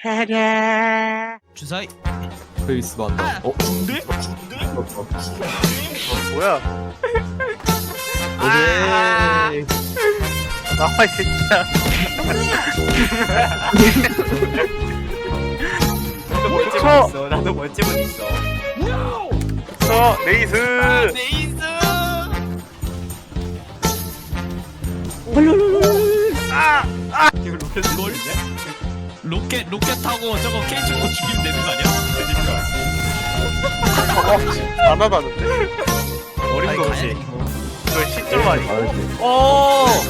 차례. 주사위 페이스 반다. 어? 네? 뭐야? 오케이. 나와 이 새끼야. 나도 멋집은 쳐. 있어. 나도 있어. 저 레이스. 네이스 아, 이거 로켓 걸? 로켓 로켓 타고 저거 케이츠고 죽이면 되는 거 아니야? 그러니까. 안거 가야지, 없이. 이거 신점 아니? 오!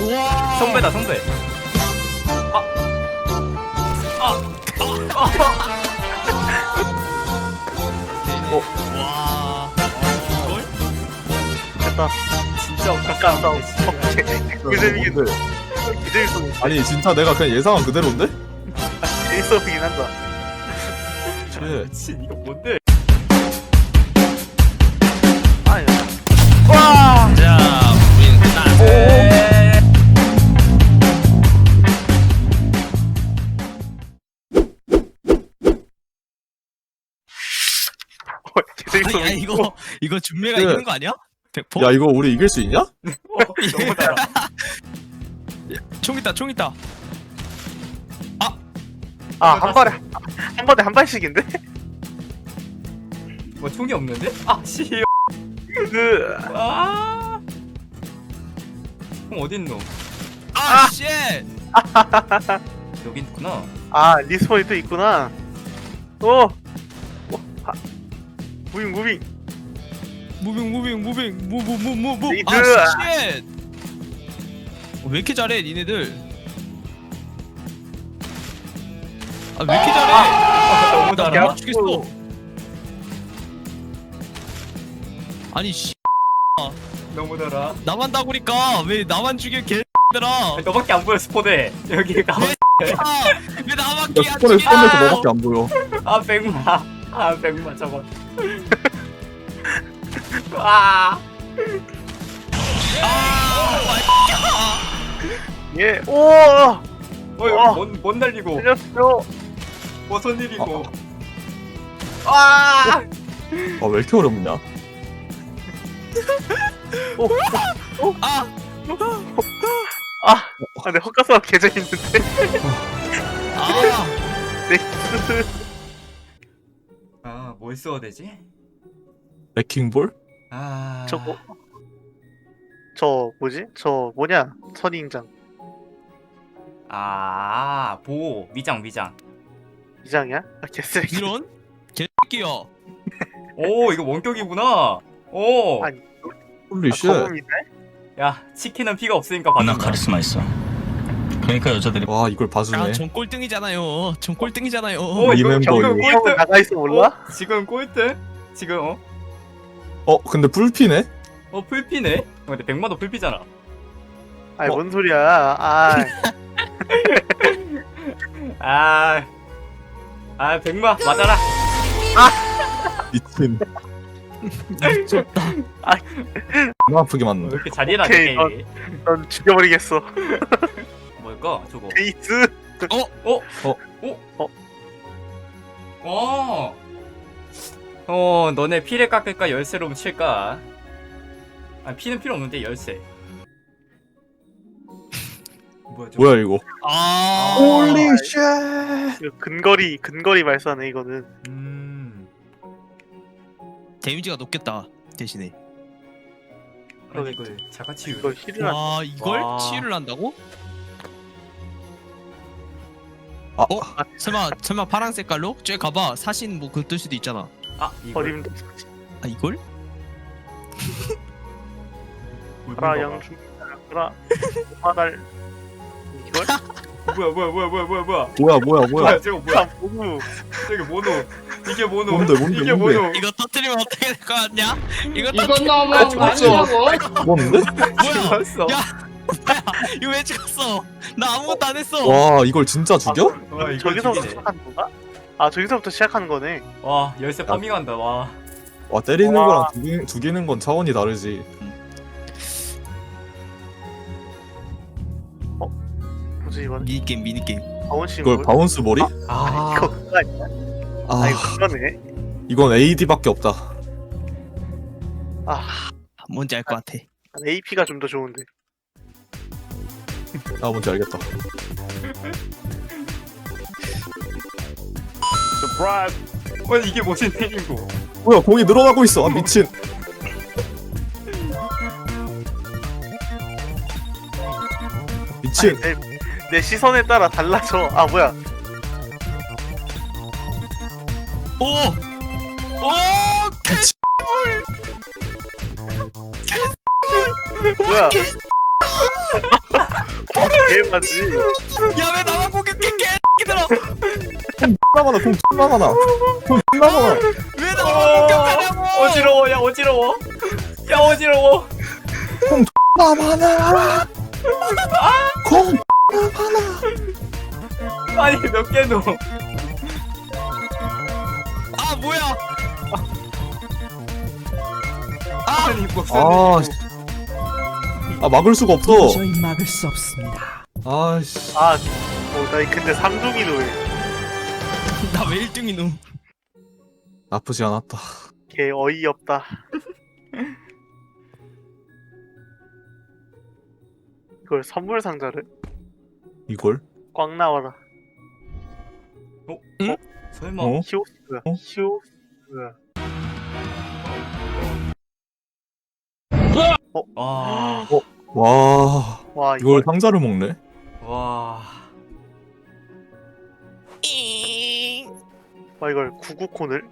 우와 선배다 선배. 와 이걸? 됐다. 진짜. 그재미긴 뭔데? 기대일 수 아니 진짜 내가 그냥 예상한 그대로인데? 재밌어 보이긴 한다. 쉣. 미친 이거 뭔데? 아니. 와. 자 우린 끝났어 어, 재밌어 야 보이긴. 이거 이거 준비가 그- 이기는 거 아니야? 백포? 야 이거 우리 이길 수 있냐? 어, 너무 달아. 총 있다 총 있다 아, 한 발에 한 번에 한 발씩인데? 뭐 총이 없는데? 아 씨. 그 아. 총 어디 있노? 아 쉣! 여기 있구나. 아, 리스폰이 또 있구나. 오. 오. 하. 무빙 무빙. 무빙 무빙 무빙 무무무무무! 아 쉣! 어, 왜 이렇게 잘해 니네들 아 왜 이렇게 잘해 아, 너무 나 달아. 못 죽겠어 아니 씨 너무 달아. 나만 다구니까 왜 나만 죽여 개들아 너밖에 안 보여 스포대. 여기 가. 왜 나밖에 야안 스폰에 죽여 스폰에서 너밖에 안 보여. 아 백마. 아 백마 저거. 아. 예. 오. 어 여기 어. 뭔, 뭔 날리고 살렸어. 무슨 일이고. 아. 아왜 이렇게 어렵냐? 아 아, 근데 헛가스가 개재 있는데. 아, 레이스. 아, 뭘 써야 되지? 레킹볼? 아. 저거. 저 뭐지? 저 뭐냐? 선인장 아, 보호, 위장, 위장. 이장이야? 아, 개쓰레기. 이런 개새끼야 오, 이거 원격이구나. 오. 아니. 홀리 아, 쉣. 야, 치킨은 피가 없으니까 받는다. 카리스마 있어. 그러니까 여자들이 와 이걸 봐주네. 아 전 꼴등이잖아요 전 꼴등이잖아요 오, 이 이거 멤버 지금 이거. 이 형은 꼴등. 나가 있어 몰라? 어? 지금 꼴등? 지금 어? 어 근데 풀피네? 어, 풀피네? 어, 근데 백마도 풀피잖아. 아니 어. 뭔 소리야? 아, 아. 아, 백마 맞아라. 미친. 미쳤다 너무 아프게 왜 맞네. 이렇게 잔인하게 오케이, 게임이. 넌 죽여버리겠어. 뭘까? 저거. 레이스. 어. 어, 너네 피를 깎을까 열쇠로 훔칠까? 아, 피는 필요 없는데 열쇠. 뭐야? 뭐야 이거? 아 홀리 쉣. 이거 근거리 근거리 발사네 이거는. 음. 데미지가 높겠다 대신에 아니, 이걸 자가치유. 이걸 힐을 한. 와 이걸 와. 치유를 한다고? 아, 어? 설마 설마 파란 색깔로? 쟤 가봐 사신 뭐 그뜰 수도 있잖아 아, 이거. 버림도 아 이걸? 가라 양중 가라 화날 이걸 뭐야, 뭐야, 뭐야, 뭐야, 뭐야, 뭐야. 뭐야 뭐야 뭐야, 뭐야? 저거 뭐야? 아 저게 모노. 이게 모노. 뭔데, 뭔데, 이게 뭔데? 모노. 이거 터뜨리면 어떻게 될것 같냐? 이거 이건 터뜨리면 너무 아, 죽었어. 아니라고. 뭔데? 뭐야 죽었어. 야 뭐야 이거 왜 죽었어 나 아무것도 안 했어 와 이걸 진짜 죽여? 와, 이거 저기서부터 죽이네. 시작하는 건가? 아 저기서부터 시작하는 거네. 와, 열쇠 파밍한다. 와. 와 때리는 와. 거랑 죽이, 죽이는 건 차원이 다르지. 이건? 미니 게임 미니 게임 바운싱 이걸 뭘? 바운스 머리? 아, 이거 그거 아니야? 아 아 이거 그거네 이건 AD밖에 없다 아 뭔지 알 것 같아. AP가 좀 더 좋은데 나 뭔지 알겠다 어, 이게 무슨 일이고? 뭐야 공이 늘어나고 있어 아 미친 미친 내, 내 시선에 따라 달라져. 아 뭐야. 오! 오! 뭐야? 게임 맞지? 야, 왜 나만 공격해, 공 존나 많아! 공 존나 많아 왜 나만 공격하냐고! 어지러워, 야 어지러워. 야 어지러워. 존나. 많아! 공 아니 몇 개노? 아, 뭐야! 아니 무슨 아? 아 막을 수가 없어 도저히 막을 수 없습니다. 아 씨 아, 어, 나 근데 삼둥이도 왜? 나왜 1등이 놈? 나쁘지 않았다 걔 어이없다. 이걸 선물 상자를 이걸 꽉 나와라. 설마 어? 히오스야. 어? 히오스야. 와, 와 와, 이걸 이걸 상자를 먹네 와, 와 이걸 구구콘을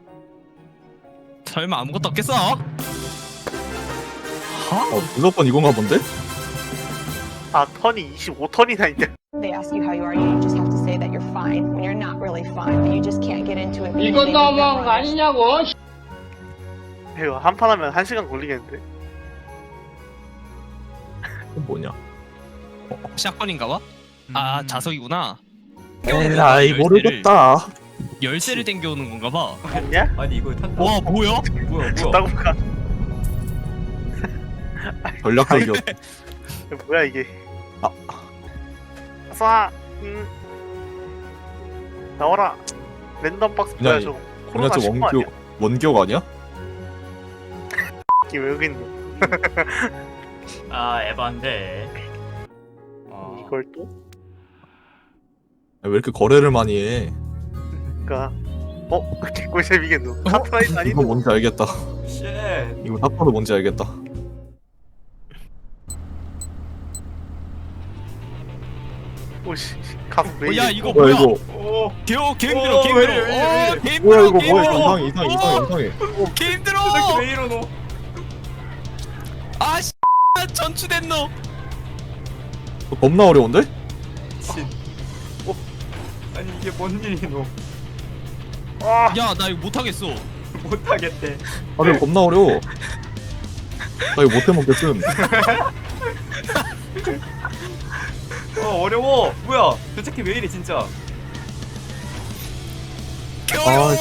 설마 아무것도 없겠어? 어 무조건 이건가 본데? 아 턴이 25턴이나 있냐? They ask you how you are, you just have to say that you're fine when you're not really fine, but you just can't get into it. because 이건 they 너무한 거. 아니냐고. 이거 한 판 하면 한 시간 걸리겠는데? 뭐냐 샷건인가 봐? 아, 음. 자석이구나. 에라이 모르겠다 열쇠를 당겨오는 건가 봐. 맞냐? 아니 이거 탄다. 와, 뭐야? 뭐야, 뭐야? 줬다고 가. 전략적이었 뭐야 이게? 아. 쏴. 응. 나와라. 랜덤 박스 뭐야 이- 저거? 그냥 코로나 저19 원교 아니야? 원기옥 아니야? 이게 왜 여기 있노? 아 에반데. 아, 이걸 또? 아, 왜 이렇게 거래를 많이 해 그니까 어? 개꿀잼이겠노? 카트라이트 이거 아니노? 뭔지 알겠다 쉣. 이거 딱 봐도 뭔지 알겠다 오씨 가수 왜 어? 야, 이거 뭐야 뭐야? 이거 오, 개오, 개 오, 힘들어, 개왜 힘들어. 이래, 왜 이래, 왜 어, 개 뭐야 이거 개 뭐야 이상해 이상해 이상해 이상해 개 힘들어. 이렇게 왜 이러노? 아, 씨. 전투된 놈. 이거 겁나 어려운데? 진. 어? 아니 이게 뭔 일이노? 아, 야, 나 이거 못하겠어. 못하겠대. 아 이거 겁나 어려워 나 이거 못해 먹겠음 어 어려워. 뭐야? 저 새끼 왜 이래 진짜? 개 아, 어려워.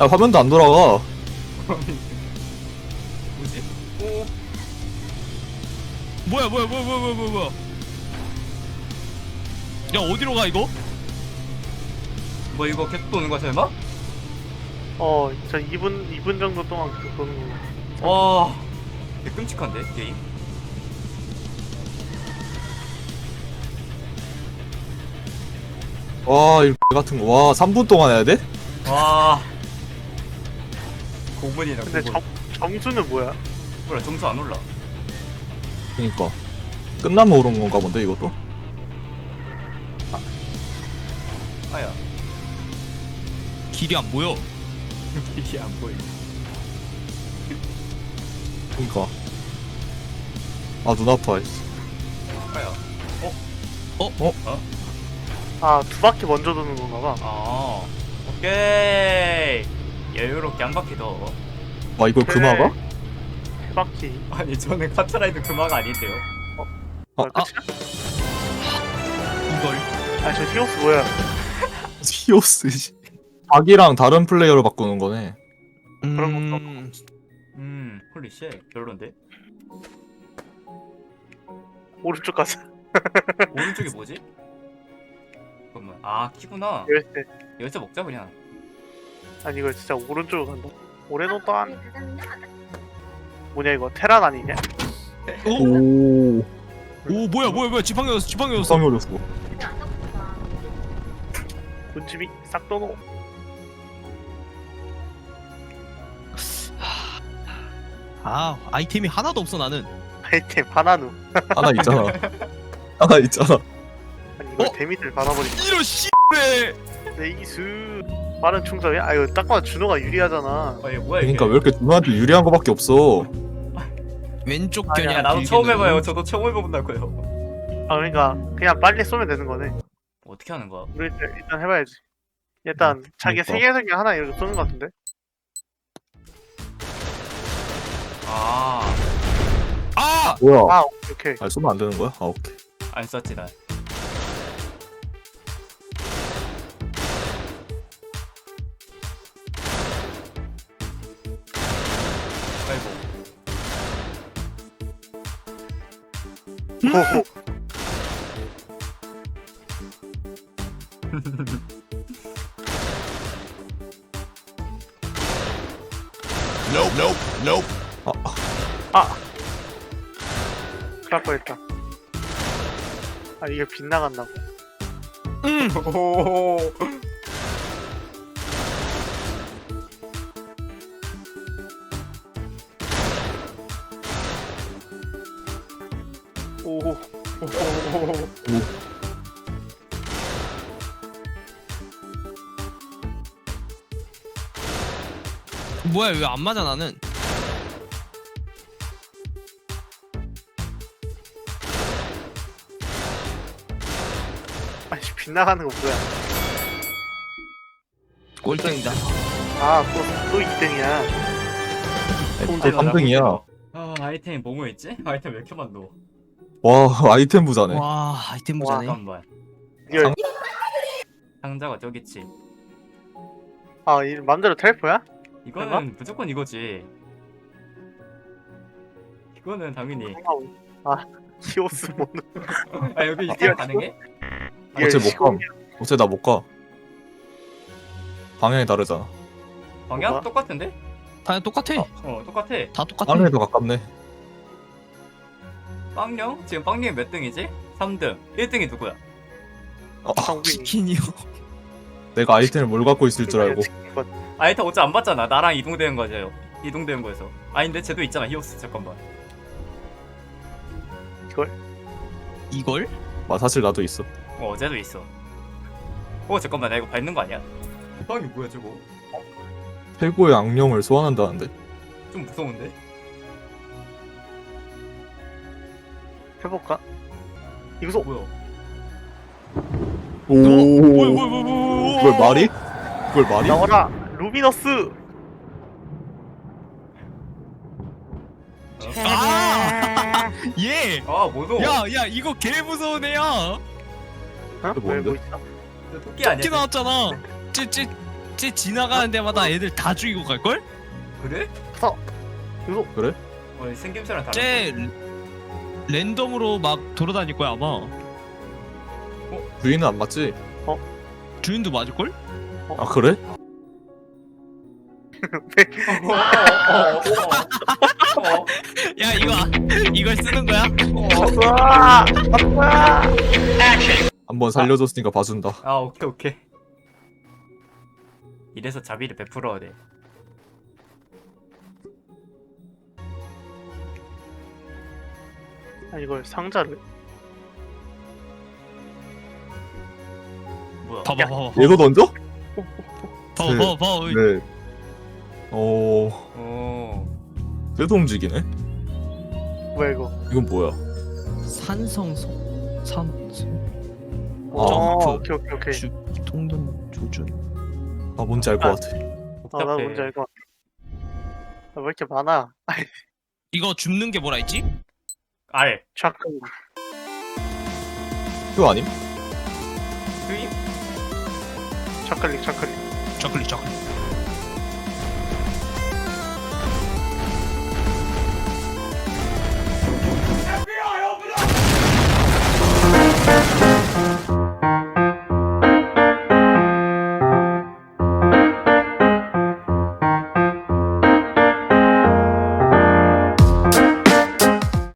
야 화면도 안 돌아가 뭐지? 오, 뭐야, 뭐야, 뭐야, 뭐야, 뭐야, 뭐야, 뭐야. 야, 어디로 가 이거? 뭐 이거 계속 도는 거야 설마? 어, 저 2분 2분 정도 동안 계속 도는 거. 와, 되게 끔찍한데 게임. 와 이거 같은 거 와 3분 동안 해야 돼? 와. 고문이다 근데 고문. 점, 점수는 뭐야? 뭐야 점수 안 올라. 그니까 끝나면 오른 건가 본데 이것도 아야. 길이 안 보여. 이게 안 보이. 그니까 아 눈 아파 씨. 아야. 아, 두 바퀴 먼저 도는 건가 봐. 아. 오케이. 여유롭게 한 바퀴 더. 와 이걸 금화가? 세 바퀴. 아니 저는 카트라이드 금화가 아닌데요. 아, 아, 아. 끝이야? 이걸. 아, 저 히오스 뭐야? 히오스 씨. 자기랑 다른 플레이어를 바꾸는 거네 그런 건가 음, 음, 홀리 쉣. 별론데. 오른쪽 가자. 오른쪽이 뭐지? 아 키구나 열쇠 열쇠 먹자 그냥 아니 이거 진짜 오른쪽으로 간다 오레노 또한 뭐냐 이거 테란 아니냐? 오. 오 뭐야 뭐야 뭐야 지팡이 열었어 지팡이 열었어 쌍 열렸어. 군집이 싹 떠놓 아 아이템이 하나도 없어 나는 아이템 바나누 하나 있잖아. 하나 있잖아. 이걸 어? 데미지를 받아버리네 이런 씨래 레이스 빠른 충전이야? 아 이거 딱 봐도 준호가 유리하잖아 어 이거 뭐야 이게 그러니까 왜 이렇게 누나한테 유리한 거밖에 없어. 왼쪽 아니야, 견이야 나도 처음. 해봐요 저도 처음 해본다고요 아 그러니까 그냥 빨리 쏘면 되는 거네 어떻게 하는 거야 우리 일단, 일단 해봐야지 일단 자기 그러니까. 세계 중에 하나 이렇게 쏘는 거 같은데? 아안 아 뭐야? 아 오케이 아 쏘면 안 되는 거야? 아 오케이. 썼지 난 아이고 오호 큰일 날 뻔했다. 아 이게 빗나간다고 오 뭐야 왜 안 맞아 나는? 아니 빗나가는 거 뭐야? 꼴등이다. 아 또 또 2등이야. 또 3등이야. 아 아이템이 뭐뭐 있지? 아이템 왜 이렇게 많노 와 아이템 부자네. 와 아이템 와, 부자네 잠깐만 이거 상자가 저기 있지 아 이 맘대로 텔포야? 이거는 무조건 이거지 이거는 당연히 아 히오스 모노 아 여기 이거 이거 가능해? 이게 어째 못 시공- 감. 어째 나 못 가. 방향이 다르잖아. 방향 뭐가? 똑같은데? 다 똑같아 어 똑같아 다 똑같아 방향이 더 가깝네. 빵령? 지금 빵령이 몇 등이지? 3등 1등이 누구야? 어, 성빈이 치킨이요 내가 아이템을 뭘 갖고 있을 줄 알고. 아이템 어째 안 봤잖아 나랑 이동되는 거죠 이동되는 거에서 아닌데 쟤도 있잖아 히오스 잠깐만 이걸? 아 사실 나도 있어. 어 쟤도 있어 어 잠깐만 나 이거 밟는 거 아니야? 빵이 뭐야 저거? 최고의 악령을 소환한다는데. 좀 무서운데? 해볼까? 이거 소 뭐야 오. 뭐야 뭐야 뭐야 뭐야 그걸 말이? 그걸 말이? 나와라 루미너스 아! 예! 아 무서워 야, 야, 이거 개 무서운 애야! 어? 왜 뭔데? 뭐 있어? 토끼 아니야? 토끼 나왔잖아! 쟤, 쟤, 쟤 지나가는 데마다 애들 다 죽이고 갈걸? 그래? 이거 어 생김새랑 다른 쟤 랜덤으로 막 돌아다닐 거야, 아마. 주인은 안 맞지? 주인도 맞을 걸? 아 그래? 어, 어, 어, 어, 어. 야, 이거, 이걸 쓰는 거야? 아! 아! 한번 살려줬으니까 봐준다. 아 오케이 오케이 이래서 자비를 베풀어야 돼 아 이걸 상자를 뭐야 봐봐, 봐봐. 얘도 던져? 봐봐, 봐봐, 봐봐. 네. 오, 오 쟤도 움직이네. 뭐야 이거 이건 뭐야? 산성소, 산소, 아, 점프, 오케이 오케이 오케이 주, 통전, 조준. 아 뭔지 알것 아. 같아. 아 나 복잡해 뭔지 알것 같아 아, 왜 이렇게 많아 이거 줍는 게 뭐라 했지? 알 잠깐 이거 아님? 스윙? 차클릭 차클릭 저클릭, 저클릭.